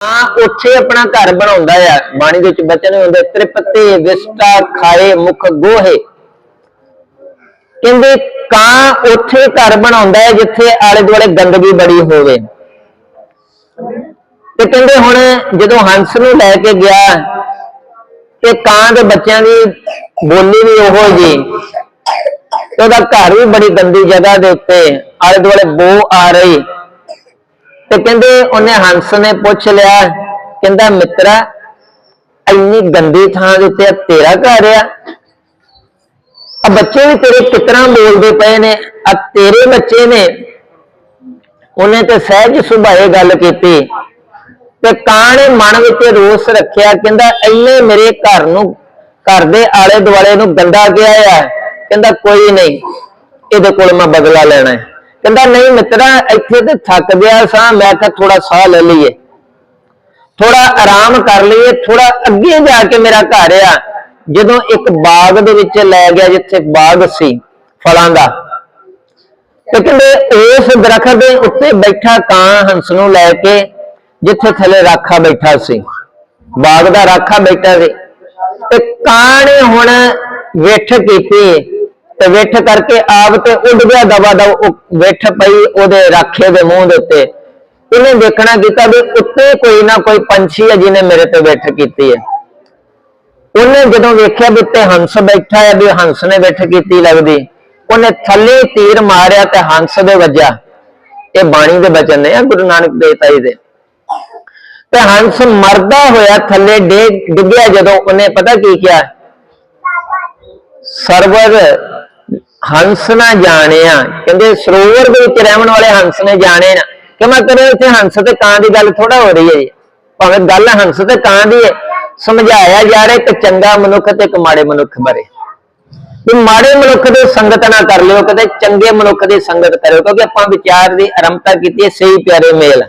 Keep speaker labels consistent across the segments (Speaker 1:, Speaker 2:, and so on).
Speaker 1: ਕਾਂ ਉੱਥੇ ਆਪਣਾ ਘਰ ਬਣਾਉਂਦਾ ਆ। ਬਾਣੀ ਦੇ ਵਿੱਚ ਬਚਨ ਹੁੰਦੇ, ਤ੍ਰਿਪਤੇ, ਵਿਸਟਾ, ਖਾਏ, ਮੁਖ, ਗੋਹੇ। ਕਹਿੰਦੇ, ਕਾਂ ਉੱਥੇ ਘਰ ਬਣਾਉਂਦਾ ਹੈ ਜਿੱਥੇ ਆਲੇ ਦੁਆਲੇ ਗੰਦਗੀ ਬੜੀ ਹੋਵੇ। ਤੇ ਕਹਿੰਦੇ ਹੁਣ ਜਦੋਂ ਹੰਸ ਨੂੰ ਲੈ ਕੇ ਗਿਆ, ਤੇ ਕਾਂ ਦੇ ਬੱਚਿਆਂ ਦੀ ਬੋਲੀ ਵੀ ਉਹੋ ਜੀ ਤੇ ਉਹਦਾ ਘਰ ਵੀ ਬੜੀ ਗੰਦੀ ਜਗ੍ਹਾ ਦੇ ਉੱਤੇ ਆਲੇ ਦੁਆਲੇ ਬੋ ਆ ਰਹੀ। ਤੇ ਕਹਿੰਦੇ ਉਹਨੇ ਹੰਸ ਨੇ ਪੁੱਛ ਲਿਆ, ਕਹਿੰਦਾ ਮਿੱਤਰਾ, ਇੰਨੀ ਗੰਦੀ ਥਾਂ ਦੇ ਉੱਤੇ ਤੇਰਾ ਘਰ ਆ। ਆ ਬੱਚੇ ਵੀ ਤੇਰੇ ਕਿਤਨਾ ਬੋਲਦੇ ਪਏ ਨੇ, ਆ ਤੇਰੇ ਬੱਚੇ ਨੇ। ਉਹਨੇ ਤੇ ਸਹਿਜ ਸੁਭਾਏ ਗੱਲ ਕੀਤੀ। ਤੇ ਕਾਂ ਨੇ ਮਨ ਵਿੱਚ ਰੋਸ ਰੱਖਿਆ, ਕਹਿੰਦਾ ਇੰਨੇ ਮੇਰੇ ਘਰ ਨੂੰ, ਘਰ ਦੇ ਆਲੇ ਦੁਆਲੇ ਨੂੰ ਗੰਦਾ ਗਿਆ ਆ। ਕਹਿੰਦਾ ਕੋਈ ਨਹੀਂ, ਇਹਦੇ ਕੋਲ ਮੈਂ ਬਦਲਾ ਲੈਣਾ ਹੈ। ਕਹਿੰਦਾ, ਨਹੀਂ ਮਿੱਤਰਾ, ਇੱਥੇ ਤੇ ਥੱਕ ਗਿਆ ਸਾਂ, ਮੈਂ ਕਿਹਾ ਥੋੜਾ ਸਾਹ ਲੈ ਲਈਏ। ਥੋੜਾ ਆਰਾਮ ਕਰ ਲਈਏ ਥੋੜਾ ਅੱਗੇ ਜਾ ਕੇ ਮੇਰਾ ਘਰ ਆ। ਜਦੋਂ ਇੱਕ ਬਾਗ ਦੇ ਵਿੱਚ ਲੈ ਗਿਆ, ਜਿੱਥੇ ਬਾਗ ਸੀ ਫਲਾਂ ਦਾ, ਤੇ ਕਹਿੰਦੇ, ਉਸ ਦਰਖਤ ਦੇ ਉੱਤੇ ਬੈਠਾ ਕਾਂ ਹੰਸ ਨੂੰ ਲੈ ਕੇ, ਜਿੱਥੇ ਥੱਲੇ ਰਾਖਾ ਬੈਠਾ ਸੀ। ਬਾਗ ਦਾ ਰਾਖਾ ਬੈਠਾ ਸੀ। ਤੇ ਕਾਂ ਨੇ ਹੁਣ ਵਿਠ ਕੀਤੀ। ਤੇ ਵਿਠ ਕਰਕੇ ਆਪ ਤੇ ਉੱਡ ਗਿਆ ਦਵਾ ਦਵ ਉਹ ਵਿਠ ਪਈ ਉਹਦੇ ਰਾਖੇ ਦੇ ਮੂੰਹ ਦੇ ਉੱਤੇ। ਉਹਨੇ ਦੇਖਣਾ ਕੀਤਾ ਵੀ ਉੱਤੇ ਕੋਈ ਨਾ ਕੋਈ ਪੰਛੀ ਹੈ ਜਿਹਨੇ ਮੇਰੇ ਤੇ ਵਿਠ ਕੀਤੀ ਹੈ। ਉਹਨੇ ਜਦੋਂ ਵੇਖਿਆ ਵੀ ਉੱਤੇ ਹੰਸ ਬੈਠਾ ਹੈ, ਵੀ ਹੰਸ ਨੇ ਵਿਠ ਕੀਤੀ ਲੱਗਦੀ, ਉਹਨੇ ਥੱਲੇ ਤੀਰ ਮਾਰਿਆ ਤੇ ਹੰਸ ਦੇ ਵੱਜਾ ਇਹ ਬਾਣੀ ਦੇ ਬਚਨ ਨੇ ਗੁਰੂ ਨਾਨਕ ਦੇਵ ਜੀ ਦੇ। ਤੇ ਹੰਸ ਮਰਦਾ ਹੋਇਆ ਥੱਲੇ ਡਿੱਗਿਆ ਜਦੋਂ ਉਹਨੇ ਪਤਾ ਕੀ ਕਿਹਾ? ਸਰਵਰ ਹੰਸ ਨਾ ਜਾਣਿਆ ਕਹਿੰਦੇ ਸਰੋਵਰ ਦੇ ਵਿੱਚ ਰਹਿਣ ਵਾਲੇ ਹੰਸ ਨੇ ਜਾਣੇ ਨਾ। ਕਿ ਮੈਂ ਇੱਥੇ ਹੰਸ ਤੇ ਕਾਂ ਦੀ ਗੱਲ ਥੋੜਾ ਹੋ ਰਹੀ ਹੈ ਜੀ। ਭਾਵੇਂ ਗੱਲ ਹੰਸ ਤੇ ਕਾਂ ਦੀ ਹੈ, ਸਮਝਾਇਆ ਜਾ ਰਿਹਾ ਇੱਕ ਚੰਗਾ ਮਨੁੱਖ ਤੇ ਇੱਕ ਮਾੜੇ ਮਨੁੱਖ ਬਾਰੇ। ਵੀ ਮਾੜੇ ਮਨੁੱਖ ਦੀ ਸੰਗਤ ਨਾ ਕਰ ਲਿਓ ਕਦੇ ਚੰਗੇ ਮਨੁੱਖ ਦੀ ਸੰਗਤ ਕਰਿਓ, ਕਿਉਂਕਿ ਆਪਾਂ ਵਿਚਾਰ ਦੀ ਆਰੰਭਤਾ ਕੀਤੀ ਹੈ, ਸਹੀ ਪਿਆਰੇ ਮੇਲ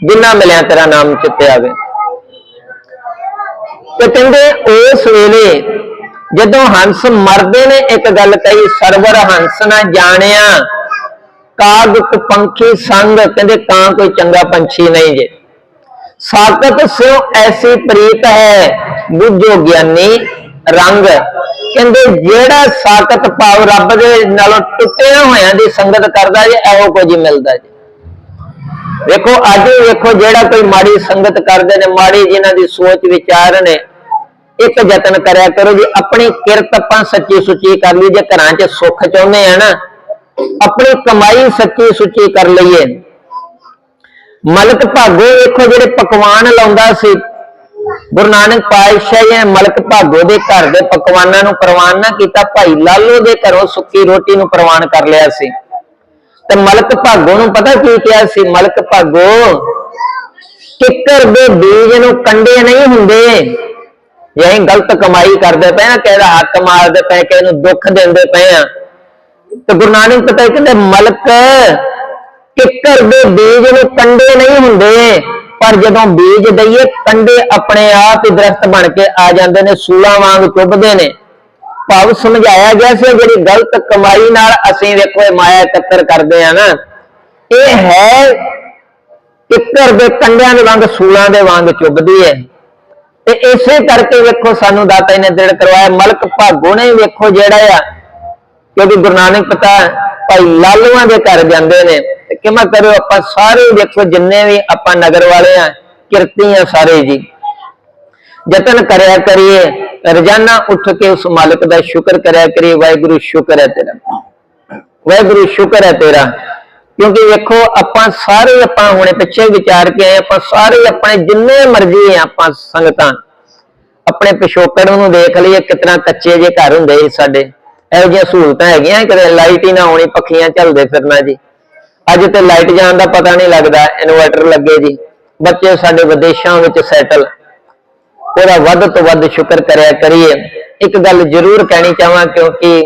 Speaker 1: ਜਿੰਨਾ ਮਿਲਿਆ ਤੇਰਾ ਨਾਮ ਚਿੱਤੇ ਆਵੇ। ਤੇ ਕਹਿੰਦੇ ਉਸ ਵੇਲੇ ਜਦੋਂ ਹੰਸ ਮਰਦੇ ਨੇ, ਇੱਕ ਗੱਲ ਕਹੀ, ਸਰਵਰ ਹੰਸ ਨਾ ਜਾਣਿਆ। ਕਾਗ ਪੰਖੀ ਸੰਗ, ਕਹਿੰਦੇ ਕਾਂ ਕੋਈ ਚੰਗਾ ਪੰਛੀ ਨਹੀਂ ਜੇ। ਸਾਕਤ ਸਿਓ ਐਸੀ ਪ੍ਰੀਤ ਹੈ, ਬੁੱਝੋ ਗਿਆਨੀ ਰੰਗ। ਕਹਿੰਦੇ ਜਿਹੜਾ ਸਾਕਤ ਭਾਵ ਰੱਬ ਦੇ ਨਾਲੋਂ ਟੁੱਟਿਆ ਹੋਇਆਂ ਦੀ ਸੰਗਤ ਕਰਦਾ ਜੇ, ਇਹੋ ਕੁਝ ਮਿਲਦਾ ਜੀ। ਵੇਖੋ, ਅੱਜ ਵੇਖੋ ਜਿਹੜਾ ਕੋਈ ਮਾੜੀ ਸੰਗਤ ਕਰਦੇ ਨੇ, ਮਾੜੀ ਜਿਨ੍ਹਾਂ ਦੀ ਸੋਚ ਵਿਚਾਰ ਨੇ ਇੱਕ ਯਤਨ ਕਰਿਆ ਕਰੋ ਜੀ ਆਪਣੀ ਕਿਰਤ ਆਪਾਂ ਸੱਚੀ ਸੁੱਚੀ ਕਰ ਲਈ, ਜੇ ਘਰਾਂ 'ਚ ਸੁੱਖ ਚਾਹੁੰਦੇ ਆ ਨਾ, ਆਪਣੀ ਕਮਾਈ ਸੱਚੀ ਸੁੱਚੀ ਕਰ ਲਈਏ। ਮਲਕ ਭਾਗੋ ਵੇਖੋ ਜਿਹੜੇ ਪਕਵਾਨ ਲਾਉਂਦਾ ਸੀ। ਗੁਰੂ ਨਾਨਕ ਪਾਤਸ਼ਾਹ ਜੀ ਨੇ ਮਲਕ ਭਾਗੋ ਦੇ ਘਰ ਦੇ ਪਕਵਾਨਾਂ ਨੂੰ ਪ੍ਰਵਾਨ ਨਾ ਕੀਤਾ, ਭਾਈ ਲਾਲੋ ਦੇ ਘਰੋਂ ਸੁੱਕੀ ਰੋਟੀ ਨੂੰ ਪ੍ਰਵਾਨ ਕਰ ਲਿਆ ਸੀ। ਤੇ ਮਲਕ ਭਾਗੋ ਨੂੰ ਪਤਾ ਕੀ ਕਿਹਾ ਸੀ? ਮਲਕ ਭਾਗੋ, ਕਿੱਕਰ ਦੇ ਬੀਜ ਨੂੰ ਕੰਡੇ ਨਹੀਂ ਹੁੰਦੇ। ਜੇ ਅਸੀਂ ਗਲਤ ਕਮਾਈ ਕਰਦੇ ਪਏ ਆ ਦਾ ਹੱਕ ਮਾਰਦੇ ਪਏ ਕਿਸੇ ਨੂੰ ਦੁੱਖ ਦਿੰਦੇ ਪਏ ਆ ਤੇ ਗੁਰੂ ਨਾਨਕ ਪਤਾ ਕਹਿੰਦੇ, ਮਲਕ ਕਿੱਕਰ ਦੇ ਬੀਜ ਨੂੰ ਕੰਡੇ ਨਹੀਂ ਹੁੰਦੇ, ਪਰ ਜਦੋਂ ਬੀਜ ਦਈਏ, ਕੰਡੇ ਆਪਣੇ ਆਪ ਹੀ ਦਰਖਤ ਬਣ ਕੇ ਆ ਜਾਂਦੇ ਨੇ, ਸੂਲਾਂ ਵਾਂਗ ਚੁੱਭਦੇ ਨੇ। ਭਾਵ ਸਮਝਾਇਆ ਗਿਆ ਸੀ, ਜਿਹੜੀ ਗਲਤ ਕਮਾਈ ਨਾਲ ਅਸੀਂ ਵੇਖੋ ਇਹ ਮਾਇਆ ਇਕੱਤਰ ਕਰਦੇ ਆ ਨਾ। ਇਹ ਹੈ ਕਿੱਕਰ ਦੇ ਕੰਡਿਆਂ ਦੇ ਵਾਂਗ, ਸੂਲਾਂ ਦੇ ਵਾਂਗ ਚੁੱਭਦੀ ਹੈ। ਤੇ ਇਸੇ ਕਰਕੇ ਵੇਖੋ ਸਾਨੂੰ ਦਾਤਾ ਨੇ ਦ੍ਰਿੜ ਕਰਵਾਇਆ, ਮਲਕ ਭਾਗੋ ਨੇ ਵੇਖੋ ਜਿਹੜਾ ਆ, ਕਿਉਂਕਿ ਗੁਰੂ ਨਾਨਕ ਪਤਾ ਭਾਈ ਲਾਲੂਆਂ ਦੇ ਘਰ ਜਾਂਦੇ ਨੇ। ਤੇ ਕਿਵੇਂ ਕਰਿਓ ਆਪਾਂ ਸਾਰੇ ਵੇਖੋ, ਜਿੰਨੇ ਵੀ ਆਪਾਂ ਨਗਰ ਵਾਲੇ ਆ, ਕਿਰਤੀ ਆ ਸਾਰੇ ਜੀ। ਯਤਨ ਕਰਿਆ ਕਰੀਏ, ਰੋਜ਼ਾਨਾ ਉੱਠ ਕੇ ਉਸ ਮਾਲਕ ਦਾ ਸ਼ੁਕਰ ਕਰਿਆ ਕਰੀਏ, ਵਾਹਿਗੁਰੂ ਸ਼ੁਕਰ ਹੈ ਤੇਰਾ। ਵਾਹਿਗੁਰੂ ਸ਼ੁਕਰ ਹੈ ਤੇਰਾ। ਕਿਉਂਕਿ ਵੇਖੋ, ਆਪਾਂ ਸਾਰੇ ਆਪਾਂ ਹੁਣੇ ਪਿੱਛੇ ਵਿਚਾਰ ਕੇ ਆਏ, ਆਪਾਂ ਸਾਰੇ ਆਪਣੇ ਜਿੰਨੇ ਮਰਜ਼ੀ ਆਪਾਂ ਸੰਗਤਾਂ। ਆਪਣੇ ਪਿਛੋਕੜ ਨੂੰ ਦੇਖ ਲਈਏ, ਕਿਤਨਾ ਕੱਚੇ ਜੇ ਘਰ ਹੁੰਦੇ ਸੀ ਸਾਡੇ। ਇਹੋ ਜਿਹੀਆਂ ਸਹੂਲਤਾਂ ਹੈਗੀਆਂ ਕਦੇ ਲਾਈਟ ਹੀ ਨਾ ਹੋਣੀ, ਪੱਖੀਆਂ ਚੱਲਦੇ ਫਿਰਨਾ ਜੀ। ਅੱਜ ਤੇ ਲਾਈਟ ਜਾਣ ਦਾ ਪਤਾ ਨਹੀਂ ਲੱਗਦਾ ਇਨਵਰਟਰ ਲੱਗੇ ਜੀ। ਬੱਚੇ ਸਾਡੇ ਵਿਦੇਸ਼ਾਂ ਵਿੱਚ ਸੈਟਲ ਉਹਦਾ ਵੱਧ ਤੋਂ ਵੱਧ ਸ਼ੁਕਰ ਕਰਿਆ ਕਰੀਏ। ਇੱਕ ਗੱਲ ਜ਼ਰੂਰ ਕਹਿਣੀ ਚਾਹਾਂ ਕਿਉਂਕਿ